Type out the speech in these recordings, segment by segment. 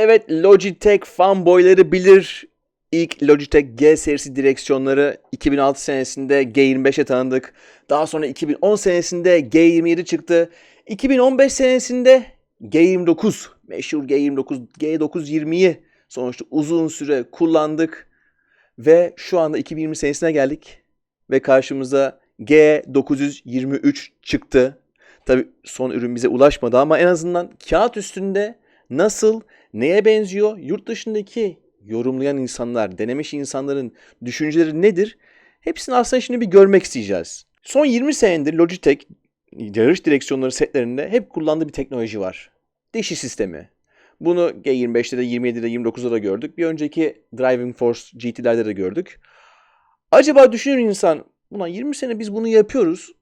Evet Logitech fanboyları bilir. İlk Logitech G serisi direksiyonları 2006 senesinde G25'e tanıdık. Daha sonra 2010 senesinde G27 çıktı. 2015 senesinde G29, meşhur G29, G920'yi sonuçta uzun süre kullandık. Ve şu anda 2020 senesine geldik. Ve karşımıza G923 çıktı. Tabi son ürün bize ulaşmadı ama en azından kağıt üstünde nasıl, neye benziyor, yurt dışındaki yorumlayan insanlar, denemiş insanların düşünceleri nedir? Hepsini aslında şimdi bir görmek isteyeceğiz. Son 20 senedir Logitech yarış direksiyonları setlerinde hep kullandığı bir teknoloji var. Dişi sistemi. Bunu G25'te de 27'de 29'da da gördük. Bir önceki Driving Force GT'lerde de gördük. Acaba düşünür insan, buna 20 sene biz bunu yapıyoruz.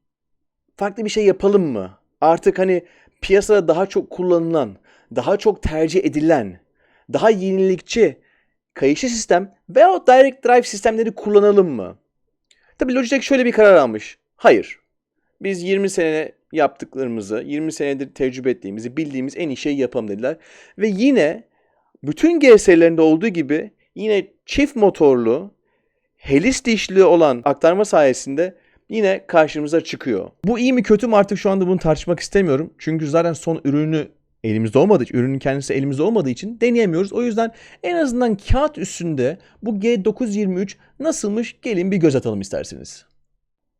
Farklı bir şey yapalım mı? Artık hani piyasada daha çok kullanılan, daha çok tercih edilen, daha yenilikçi kayışlı sistem veya direct drive sistemleri kullanalım mı? Tabii Logitech şöyle bir karar almış. Hayır. Biz 20 sene yaptıklarımızı, 20 senedir tecrübe ettiğimizi, bildiğimiz en iyi şeyi yapalım dediler. Ve yine bütün G serilerinde olduğu gibi yine çift motorlu, helis dişli olan aktarma sayesinde yine karşımıza çıkıyor. Bu iyi mi kötü mü artık şu anda bunu tartışmak istemiyorum. Çünkü zaten son ürünü elimizde olmadığı için, ürünün kendisi elimizde olmadığı için deneyemiyoruz. O yüzden en azından kağıt üstünde bu G923 nasılmış gelin bir göz atalım isterseniz.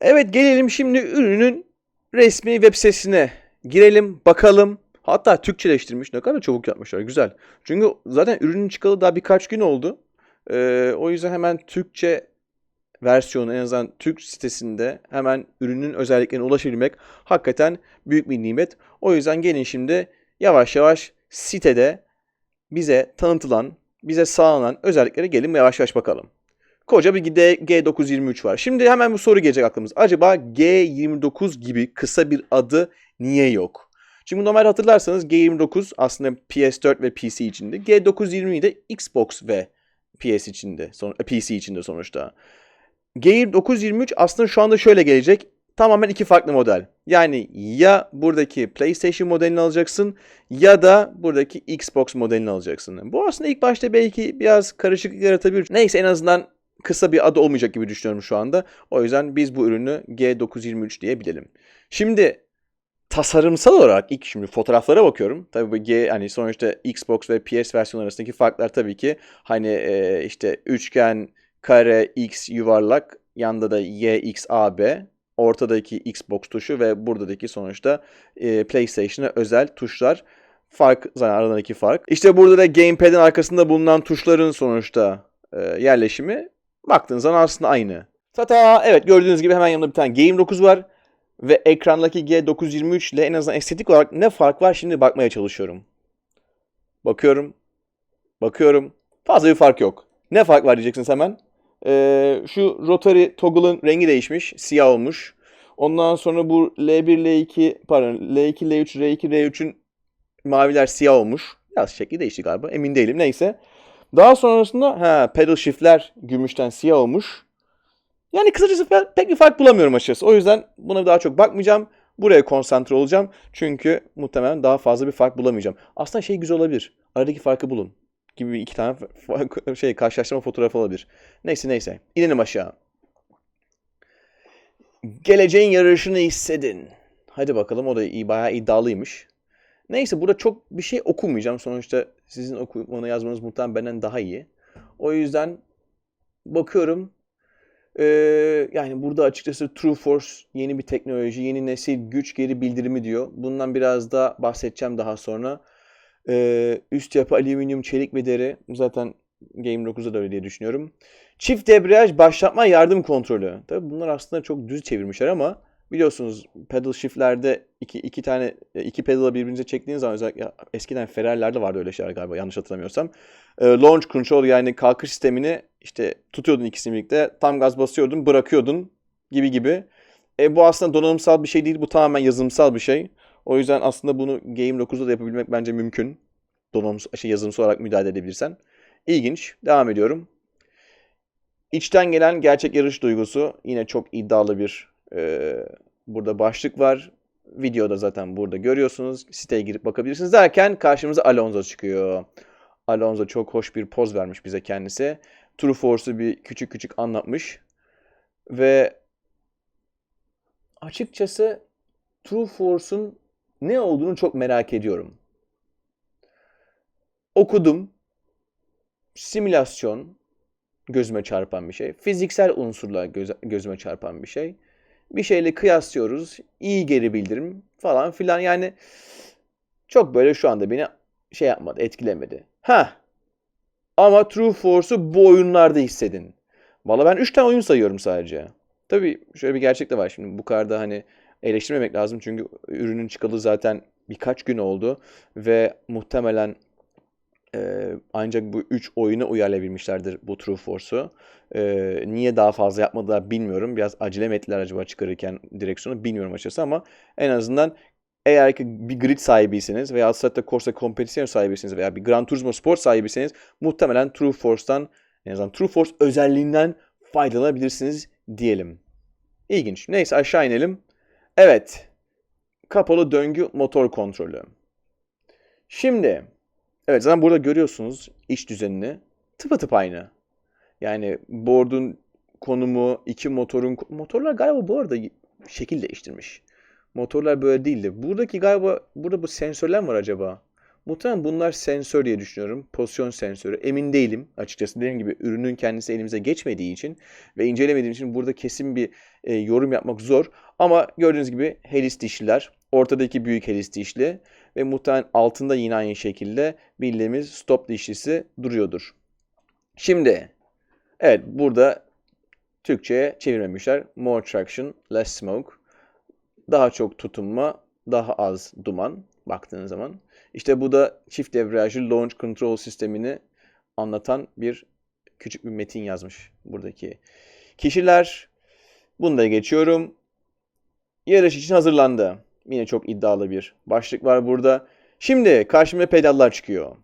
Evet gelelim şimdi ürünün resmi web sitesine. Girelim bakalım. Hatta Türkçeleştirmiş. Ne kadar çabuk yapmışlar. Güzel. Çünkü zaten ürünün çıkalı daha birkaç gün oldu. Ee, o yüzden hemen Türkçe versiyonu en azından Türk sitesinde hemen ürünün özelliklerine ulaşabilmek hakikaten büyük bir nimet. O yüzden gelin şimdi yavaş yavaş sitede bize tanıtılan, bize sağlanan özelliklere gelin yavaş yavaş bakalım. Koca bir G923 var. Şimdi hemen bu soru gelecek aklımız. Acaba G29 gibi kısa bir adı niye yok? Şimdi normal hatırlarsanız G29 aslında PS4 ve PC içinde. G920 de Xbox ve PS içinde, PC içinde sonuçta. G923 aslında şu anda şöyle gelecek. Tamamen iki farklı model. Yani ya buradaki PlayStation modelini alacaksın ya da buradaki Xbox modelini alacaksın. Bu aslında ilk başta belki biraz karışıklık yaratabilir. Neyse en azından kısa bir adı olmayacak gibi düşünüyorum şu anda. O yüzden biz bu ürünü G923 diyebilelim. Şimdi tasarımsal olarak ilk şimdi fotoğraflara bakıyorum. Tabii bu G hani sonuçta Xbox ve PS versiyonu arasındaki farklar tabii ki hani e, işte üçgen, kare, X, yuvarlak, yanda da Y, X, A, B ortadaki Xbox tuşu ve buradaki sonuçta e, PlayStation'a özel tuşlar. Fark zaten aralarındaki fark. İşte burada da gamepad'in arkasında bulunan tuşların sonuçta e, yerleşimi baktığınız zaman aslında aynı. Tata evet gördüğünüz gibi hemen yanımda bir tane Game 9 var. Ve ekrandaki G923 ile en azından estetik olarak ne fark var şimdi bakmaya çalışıyorum. Bakıyorum. Bakıyorum. Fazla bir fark yok. Ne fark var diyeceksiniz hemen. Ee, şu rotary toggle'ın rengi değişmiş. Siyah olmuş. Ondan sonra bu L1, L2 pardon L2, L3, R2, R3'ün maviler siyah olmuş. Biraz şekli değişti galiba. Emin değilim. Neyse. Daha sonrasında ha, pedal shift'ler gümüşten siyah olmuş. Yani kısacası pek bir fark bulamıyorum açıkçası. O yüzden buna daha çok bakmayacağım. Buraya konsantre olacağım. Çünkü muhtemelen daha fazla bir fark bulamayacağım. Aslında şey güzel olabilir. Aradaki farkı bulun. Gibi iki tane şey karşılaştırma fotoğrafı olabilir. Neyse neyse. İnelim aşağı. Geleceğin yarışını hissedin. Hadi bakalım o da iyi, bayağı iddialıymış. Neyse burada çok bir şey okumayacağım. Sonuçta sizin okumanı yazmanız muhtemelen benden daha iyi. O yüzden bakıyorum ee, yani burada açıkçası True Force yeni bir teknoloji, yeni nesil güç geri bildirimi diyor. Bundan biraz da bahsedeceğim daha sonra. Ee, üst yapı alüminyum, çelik ve deri. Zaten Game 9'da da öyle diye düşünüyorum. Çift debriyaj başlatma yardım kontrolü. Tabii bunlar aslında çok düz çevirmişler ama biliyorsunuz pedal shiftlerde iki, iki tane iki pedal'ı birbirinize çektiğiniz zaman özellikle eskiden Ferrari'lerde vardı öyle şeyler galiba yanlış hatırlamıyorsam. E, launch control yani kalkış sistemini işte tutuyordun ikisini birlikte tam gaz basıyordun bırakıyordun gibi gibi. E, bu aslında donanımsal bir şey değil bu tamamen yazılımsal bir şey. O yüzden aslında bunu Game 9'da da yapabilmek bence mümkün. Donanımsal, şey, yazılımsal olarak müdahale edebilirsen. İlginç. Devam ediyorum. İçten gelen gerçek yarış duygusu yine çok iddialı bir e, burada başlık var. Videoda zaten burada görüyorsunuz. Siteye girip bakabilirsiniz derken karşımıza Alonso çıkıyor. Alonso çok hoş bir poz vermiş bize kendisi. True Force'u bir küçük küçük anlatmış. Ve açıkçası True Force'un ne olduğunu çok merak ediyorum. Okudum. Simülasyon gözüme çarpan bir şey. Fiziksel unsurlar göz, gözüme çarpan bir şey. Bir şeyle kıyaslıyoruz. İyi geri bildirim falan filan. Yani çok böyle şu anda beni şey yapmadı, etkilemedi. Ha. Ama True Force'u bu oyunlarda hissedin. Valla ben 3 tane oyun sayıyorum sadece. Tabii şöyle bir gerçek de var şimdi. Bu kadar da hani eleştirmemek lazım. Çünkü ürünün çıkalı zaten birkaç gün oldu. Ve muhtemelen e, ancak bu 3 oyunu uyarlayabilmişlerdir bu True Force'u. E, niye daha fazla yapmadılar bilmiyorum. Biraz acele mi ettiler acaba çıkarırken direksiyonu bilmiyorum açıkçası ama en azından eğer ki bir grid sahibiyseniz veya Assetto Corsa Competizione sahibiyseniz veya bir Gran Turismo Sport sahibiyseniz muhtemelen True Force'tan en azından True Force özelliğinden faydalanabilirsiniz diyelim. İlginç. Neyse aşağı inelim. Evet. Kapalı döngü motor kontrolü. Şimdi evet zaten burada görüyorsunuz iç düzenini. Tıpatıp aynı. Yani board'un konumu, iki motorun motorlar galiba bu arada şekil değiştirmiş. Motorlar böyle değildi. Buradaki galiba burada bu sensörler mi var acaba? Muhtemelen bunlar sensör diye düşünüyorum. Pozisyon sensörü. Emin değilim açıkçası. Dediğim gibi ürünün kendisi elimize geçmediği için ve incelemediğim için burada kesin bir e, yorum yapmak zor. Ama gördüğünüz gibi helis dişliler. Ortadaki büyük helis dişli ve muhtemelen altında yine aynı şekilde bildiğimiz stop dişlisi duruyordur. Şimdi evet burada Türkçe'ye çevirmemişler. More traction, less smoke. Daha çok tutunma, daha az duman baktığınız zaman. İşte bu da çift devrajlı launch control sistemini anlatan bir küçük bir metin yazmış buradaki kişiler. Bunu da geçiyorum. Yarış için hazırlandı. Yine çok iddialı bir başlık var burada. Şimdi karşıma pedallar çıkıyor.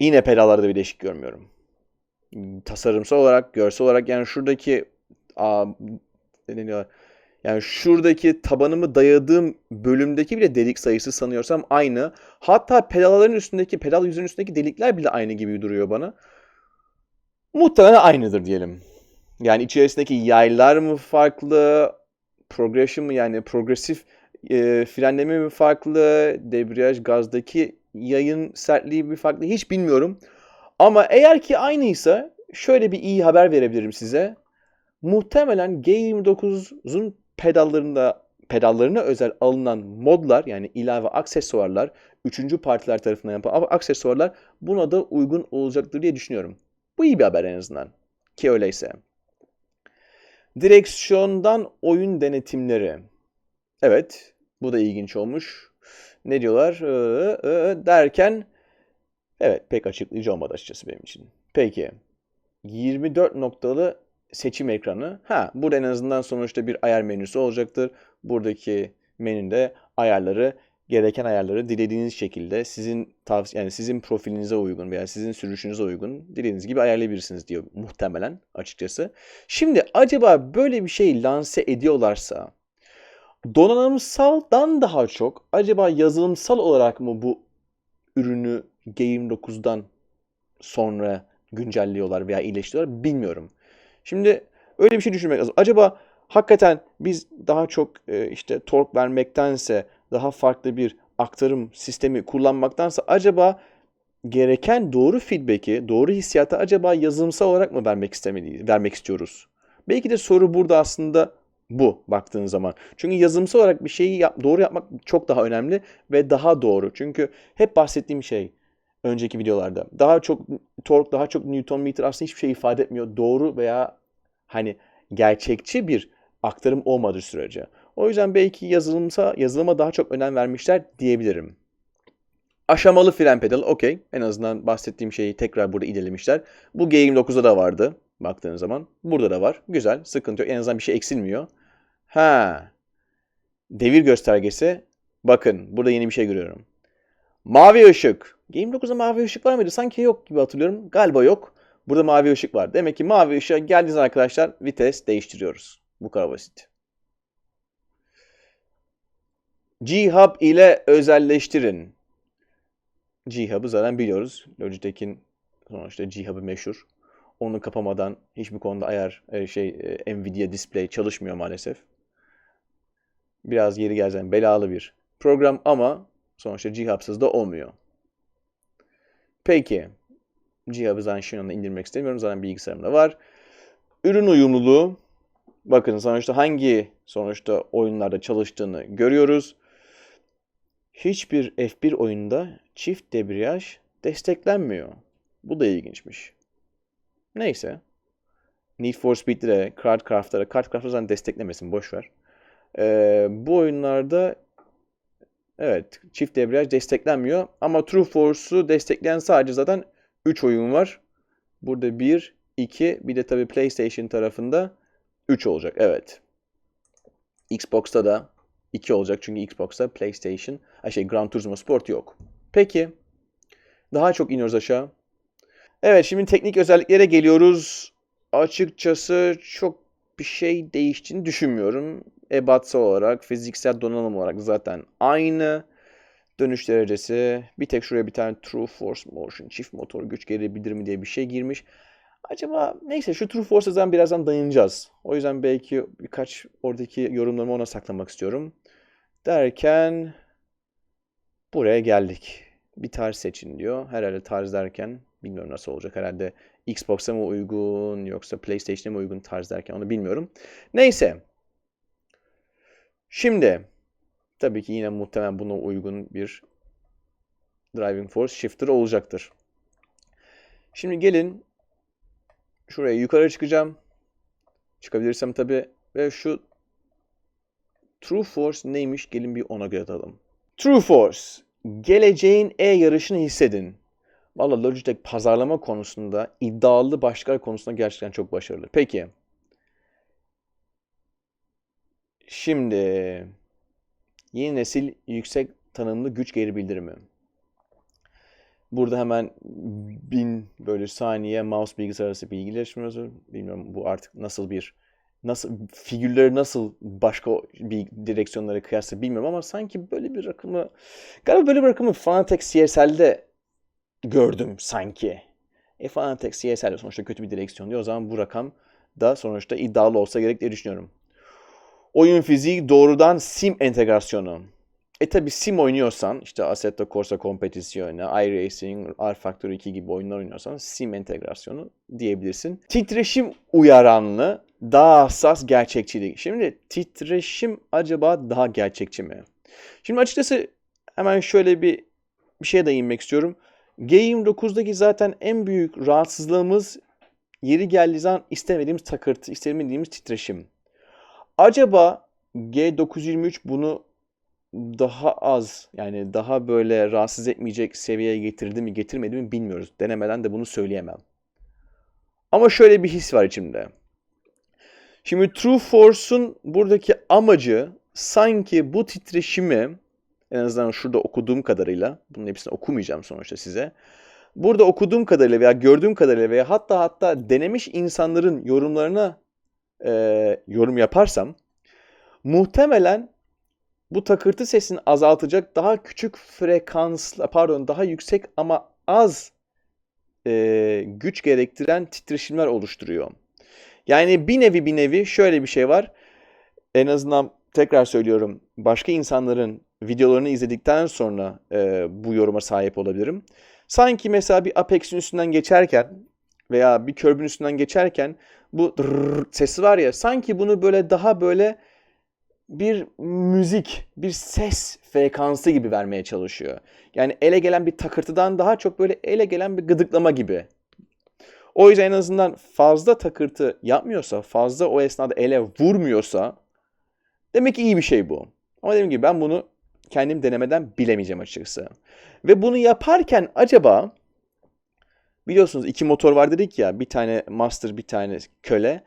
Yine pedallarda bir değişik görmüyorum. Tasarımsal olarak, görsel olarak yani şuradaki aa, ne deniyorlar? Yani şuradaki tabanımı dayadığım bölümdeki bile delik sayısı sanıyorsam aynı. Hatta pedalların üstündeki, pedal yüzünün üstündeki delikler bile aynı gibi duruyor bana. Muhtemelen aynıdır diyelim. Yani içerisindeki yaylar mı farklı, progression mı yani progresif e, frenleme mi farklı, debriyaj gazdaki yayın sertliği mi farklı hiç bilmiyorum. Ama eğer ki aynıysa şöyle bir iyi haber verebilirim size. Muhtemelen G29'un pedallarında pedallarına özel alınan modlar yani ilave aksesuarlar, üçüncü partiler tarafından yapılan aksesuarlar buna da uygun olacaktır diye düşünüyorum. Bu iyi bir haber en azından. Ki öyleyse. Direksiyondan oyun denetimleri. Evet, bu da ilginç olmuş. Ne diyorlar? Ee, e, derken evet pek açıklayıcı olmadı açıkçası benim için. Peki. 24 noktalı seçim ekranı. Ha, burada en azından sonuçta bir ayar menüsü olacaktır. Buradaki menüde ayarları, gereken ayarları dilediğiniz şekilde sizin tavsiye yani sizin profilinize uygun veya sizin sürüşünüze uygun dilediğiniz gibi ayarlayabilirsiniz diyor muhtemelen açıkçası. Şimdi acaba böyle bir şey lanse ediyorlarsa donanımsaldan daha çok acaba yazılımsal olarak mı bu ürünü Game 9'dan sonra güncelliyorlar veya iyileştiriyorlar bilmiyorum. Şimdi öyle bir şey düşünmek lazım. Acaba hakikaten biz daha çok e, işte tork vermektense daha farklı bir aktarım sistemi kullanmaktansa acaba gereken doğru feedback'i, doğru hissiyatı acaba yazılımsal olarak mı vermek istemeliyiz, vermek istiyoruz? Belki de soru burada aslında bu baktığın zaman. Çünkü yazılımsal olarak bir şeyi yap, doğru yapmak çok daha önemli ve daha doğru. Çünkü hep bahsettiğim şey önceki videolarda. Daha çok tork, daha çok Newton meter aslında hiçbir şey ifade etmiyor. Doğru veya hani gerçekçi bir aktarım olmadığı sürece. O yüzden belki yazılımsa, yazılıma daha çok önem vermişler diyebilirim. Aşamalı fren pedal okey. En azından bahsettiğim şeyi tekrar burada ilerlemişler. Bu G29'da da vardı baktığınız zaman. Burada da var. Güzel. Sıkıntı yok. En azından bir şey eksilmiyor. Ha. Devir göstergesi. Bakın burada yeni bir şey görüyorum. Mavi ışık. Game 9'da mavi ışık var mıydı? Sanki yok gibi hatırlıyorum. Galiba yok. Burada mavi ışık var. Demek ki mavi ışığa geldiğiniz arkadaşlar vites değiştiriyoruz. Bu kadar basit. G-Hub ile özelleştirin. G-Hub'ı zaten biliyoruz. Logitech'in sonuçta G-Hub'ı meşhur. Onu kapamadan hiçbir konuda ayar e, şey e, Nvidia Display çalışmıyor maalesef. Biraz yeri gelsen belalı bir program ama sonuçta G-Hub'sız da olmuyor. Peki. G-Hub'ı zaten anda indirmek istemiyorum. Zaten bilgisayarımda var. Ürün uyumluluğu. Bakın sonuçta hangi sonuçta oyunlarda çalıştığını görüyoruz. Hiçbir F1 oyunda çift debriyaj desteklenmiyor. Bu da ilginçmiş. Neyse. Need for Speed'de de, Cardcraft'ta Cardcraft'ta zaten desteklemesin, boş ver. Ee, bu oyunlarda evet çift debriyaj desteklenmiyor ama True Force'u destekleyen sadece zaten 3 oyun var. Burada 1, 2 bir de tabii PlayStation tarafında 3 olacak. Evet. Xbox'ta da 2 olacak çünkü Xbox'ta PlayStation, şey Gran Turismo Sport yok. Peki. Daha çok iniyoruz aşağı. Evet şimdi teknik özelliklere geliyoruz. Açıkçası çok bir şey değiştiğini düşünmüyorum. Ebatsal olarak, fiziksel donanım olarak zaten aynı. Dönüş derecesi. Bir tek şuraya bir tane True Force Motion, çift motor güç geri bildirimi diye bir şey girmiş. Acaba neyse şu True Force'a zaten birazdan dayanacağız. O yüzden belki birkaç oradaki yorumlarımı ona saklamak istiyorum. Derken buraya geldik. Bir tarz seçin diyor. Herhalde tarz derken bilmiyorum nasıl olacak. Herhalde Xbox'a mı uygun yoksa PlayStation'a mı uygun tarz derken onu bilmiyorum. Neyse. Şimdi tabii ki yine muhtemelen buna uygun bir driving force shifter olacaktır. Şimdi gelin şuraya yukarı çıkacağım. Çıkabilirsem tabii ve şu True Force neymiş gelin bir ona göre atalım. True Force geleceğin e-yarışını hissedin. Valla Logitech pazarlama konusunda iddialı başlıklar konusunda gerçekten çok başarılı. Peki. Şimdi yeni nesil yüksek tanımlı güç geri bildirimi. Burada hemen bin böyle saniye mouse bilgisayar arası bilgileşmesi. Bilmiyorum bu artık nasıl bir nasıl figürleri nasıl başka bir direksiyonlara kıyasla bilmiyorum ama sanki böyle bir rakamı galiba böyle bir rakamı Fanatec CSL'de gördüm sanki. E Fanatec CSL sonuçta kötü bir direksiyon diyor. O zaman bu rakam da sonuçta iddialı olsa gerek diye düşünüyorum. Oyun fiziği doğrudan sim entegrasyonu. E tabi sim oynuyorsan işte Assetto Corsa Competizione, iRacing, R Factor 2 gibi oyunlar oynuyorsan sim entegrasyonu diyebilirsin. Titreşim uyaranlı, daha hassas gerçekçilik. Şimdi titreşim acaba daha gerçekçi mi? Şimdi açıkçası hemen şöyle bir bir şeye değinmek istiyorum. G29'daki zaten en büyük rahatsızlığımız yeri geldiği zaman istemediğimiz takırtı, istemediğimiz titreşim. Acaba G923 bunu daha az yani daha böyle rahatsız etmeyecek seviyeye getirdi mi getirmedi mi bilmiyoruz. Denemeden de bunu söyleyemem. Ama şöyle bir his var içimde. Şimdi True Force'un buradaki amacı sanki bu titreşimi en azından şurada okuduğum kadarıyla, bunun hepsini okumayacağım sonuçta size. Burada okuduğum kadarıyla veya gördüğüm kadarıyla veya hatta hatta denemiş insanların yorumlarına e, yorum yaparsam muhtemelen bu takırtı sesini azaltacak daha küçük frekansla pardon daha yüksek ama az e, güç gerektiren titreşimler oluşturuyor. Yani bir nevi bir nevi şöyle bir şey var. En azından tekrar söylüyorum başka insanların videolarını izledikten sonra e, bu yoruma sahip olabilirim. Sanki mesela bir Apex'in üstünden geçerken veya bir körbün üstünden geçerken bu sesi var ya sanki bunu böyle daha böyle bir müzik, bir ses frekansı gibi vermeye çalışıyor. Yani ele gelen bir takırtıdan daha çok böyle ele gelen bir gıdıklama gibi. O yüzden en azından fazla takırtı yapmıyorsa, fazla o esnada ele vurmuyorsa demek ki iyi bir şey bu. Ama dediğim gibi ben bunu kendim denemeden bilemeyeceğim açıkçası. Ve bunu yaparken acaba biliyorsunuz iki motor var dedik ya bir tane master bir tane köle.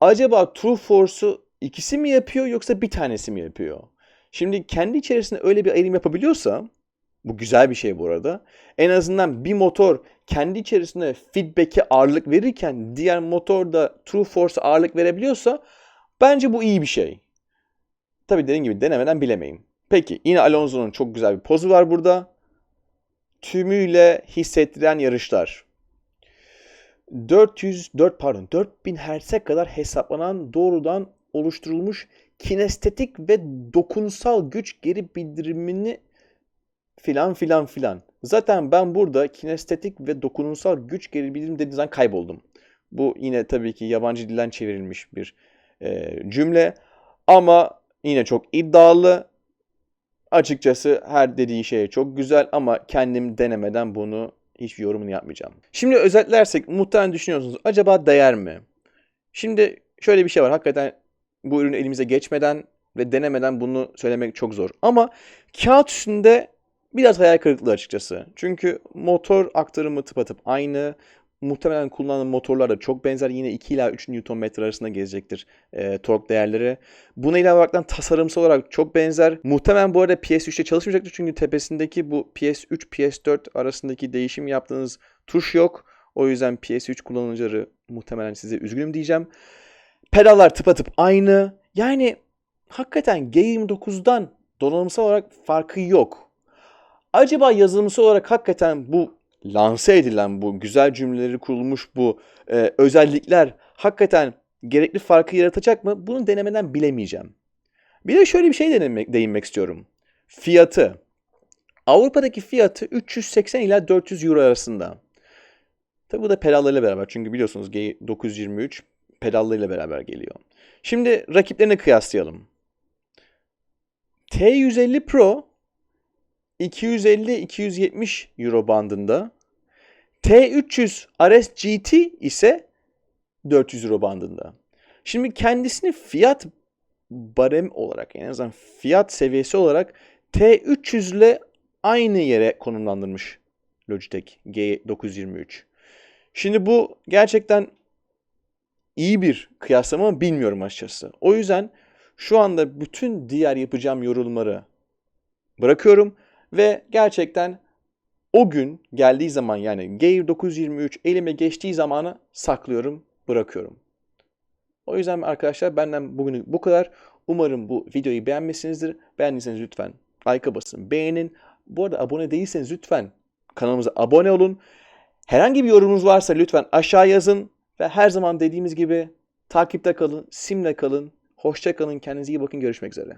Acaba True Force'u ikisi mi yapıyor yoksa bir tanesi mi yapıyor? Şimdi kendi içerisinde öyle bir ayrım yapabiliyorsa bu güzel bir şey bu arada. En azından bir motor kendi içerisinde feedback'e ağırlık verirken diğer motor da True Force ağırlık verebiliyorsa bence bu iyi bir şey. Tabi dediğim gibi denemeden bilemeyim. Peki yine Alonso'nun çok güzel bir pozu var burada. tümüyle hissettiren yarışlar. 404 pardon 4000 Hz'e kadar hesaplanan doğrudan oluşturulmuş kinestetik ve dokunsal güç geri bildirimini filan filan filan. Zaten ben burada kinestetik ve dokunsal güç geri bildirim dediğim kayboldum. Bu yine tabii ki yabancı dilden çevrilmiş bir e, cümle ama yine çok iddialı. Açıkçası her dediği şey çok güzel ama kendim denemeden bunu hiçbir yorumunu yapmayacağım. Şimdi özetlersek muhtemelen düşünüyorsunuz acaba değer mi? Şimdi şöyle bir şey var. Hakikaten bu ürün elimize geçmeden ve denemeden bunu söylemek çok zor. Ama kağıt üstünde biraz hayal kırıklığı açıkçası. Çünkü motor aktarımı tıpatıp aynı. Muhtemelen kullanılan motorlar da çok benzer. Yine 2 ila 3 Nm arasında gezecektir e, tork değerleri. Buna ilave olarak tasarımsal olarak çok benzer. Muhtemelen bu arada PS3'te çalışmayacaktır. Çünkü tepesindeki bu PS3, PS4 arasındaki değişim yaptığınız tuş yok. O yüzden PS3 kullanıcıları muhtemelen size üzgünüm diyeceğim. Pedallar tıpatıp aynı. Yani hakikaten G29'dan donanımsal olarak farkı yok. Acaba yazılımsal olarak hakikaten bu lanse edilen bu güzel cümleleri kurulmuş bu e, özellikler hakikaten gerekli farkı yaratacak mı? Bunu denemeden bilemeyeceğim. Bir de şöyle bir şey denemek, değinmek istiyorum. Fiyatı. Avrupa'daki fiyatı 380 ila 400 euro arasında. Tabi bu da pedallarıyla beraber. Çünkü biliyorsunuz G923 pedallarıyla beraber geliyor. Şimdi rakiplerini kıyaslayalım. T150 Pro 250-270 euro bandında. T300 RS GT ise 400 euro bandında. Şimdi kendisini fiyat barem olarak en azından fiyat seviyesi olarak T300 ile aynı yere konumlandırmış Logitech G923. Şimdi bu gerçekten iyi bir kıyaslama mı bilmiyorum açıkçası. O yüzden şu anda bütün diğer yapacağım yorumları bırakıyorum ve gerçekten o gün geldiği zaman yani Gear 923 elime geçtiği zamanı saklıyorum, bırakıyorum. O yüzden arkadaşlar benden bugün bu kadar. Umarım bu videoyu beğenmişsinizdir. Beğendiyseniz lütfen like'a basın, beğenin. Bu arada abone değilseniz lütfen kanalımıza abone olun. Herhangi bir yorumunuz varsa lütfen aşağı yazın. Ve her zaman dediğimiz gibi takipte kalın, simle kalın. Hoşça kalın, kendinize iyi bakın. Görüşmek üzere.